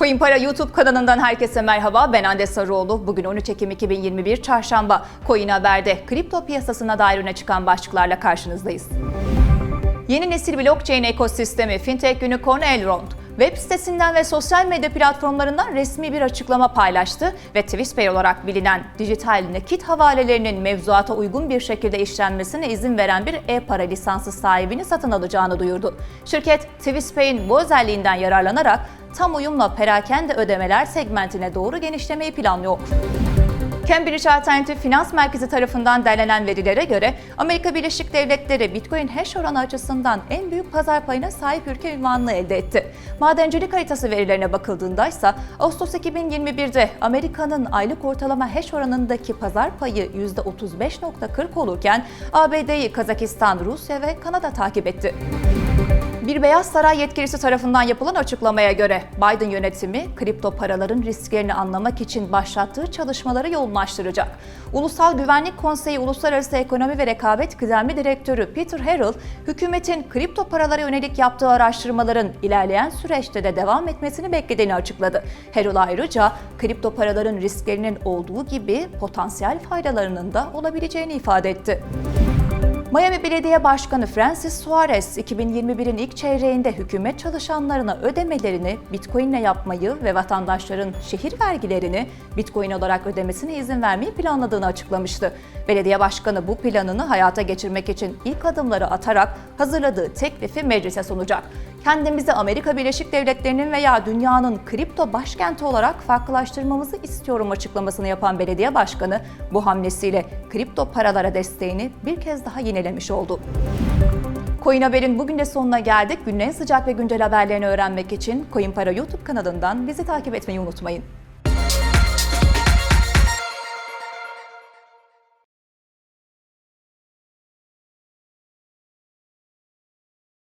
Coin Para YouTube kanalından herkese merhaba. Ben Hande Sarıoğlu. Bugün 13 Ekim 2021 Çarşamba. Coin Haber'de kripto piyasasına dair öne çıkan başlıklarla karşınızdayız. Yeni nesil blockchain ekosistemi Fintech Unicorn Elrond, web sitesinden ve sosyal medya platformlarından resmi bir açıklama paylaştı ve TwistPay olarak bilinen dijital nakit havalelerinin mevzuata uygun bir şekilde işlenmesine izin veren bir e-para lisansı sahibini satın alacağını duyurdu. Şirket TwistPay'in bu özelliğinden yararlanarak tam uyumla perakende ödemeler segmentine doğru genişlemeyi planlıyor. Cambridge Alternatif Finans Merkezi tarafından derlenen verilere göre Amerika Birleşik Devletleri Bitcoin hash oranı açısından en büyük pazar payına sahip ülke ünvanını elde etti. Madencilik haritası verilerine bakıldığında ise Ağustos 2021'de Amerika'nın aylık ortalama hash oranındaki pazar payı %35.40 olurken ABD'yi Kazakistan, Rusya ve Kanada takip etti. Bir Beyaz Saray yetkilisi tarafından yapılan açıklamaya göre Biden yönetimi kripto paraların risklerini anlamak için başlattığı çalışmaları yoğunlaştıracak. Ulusal Güvenlik Konseyi Uluslararası Ekonomi ve Rekabet Kıdemli Direktörü Peter Harrell, hükümetin kripto paralara yönelik yaptığı araştırmaların ilerleyen süreçte de devam etmesini beklediğini açıkladı. Harrell ayrıca kripto paraların risklerinin olduğu gibi potansiyel faydalarının da olabileceğini ifade etti. Miami Belediye Başkanı Francis Suarez, 2021'in ilk çeyreğinde hükümet çalışanlarına ödemelerini Bitcoin ile yapmayı ve vatandaşların şehir vergilerini Bitcoin olarak ödemesine izin vermeyi planladığını açıklamıştı. Belediye Başkanı bu planını hayata geçirmek için ilk adımları atarak hazırladığı teklifi meclise sunacak. Kendimizi Amerika Birleşik Devletleri'nin veya dünyanın kripto başkenti olarak farklılaştırmamızı istiyorum açıklamasını yapan belediye başkanı bu hamlesiyle kripto paralara desteğini bir kez daha yinelemiş oldu. Coin Haber'in bugün de sonuna geldik. Günün en sıcak ve güncel haberlerini öğrenmek için Coin Para YouTube kanalından bizi takip etmeyi unutmayın.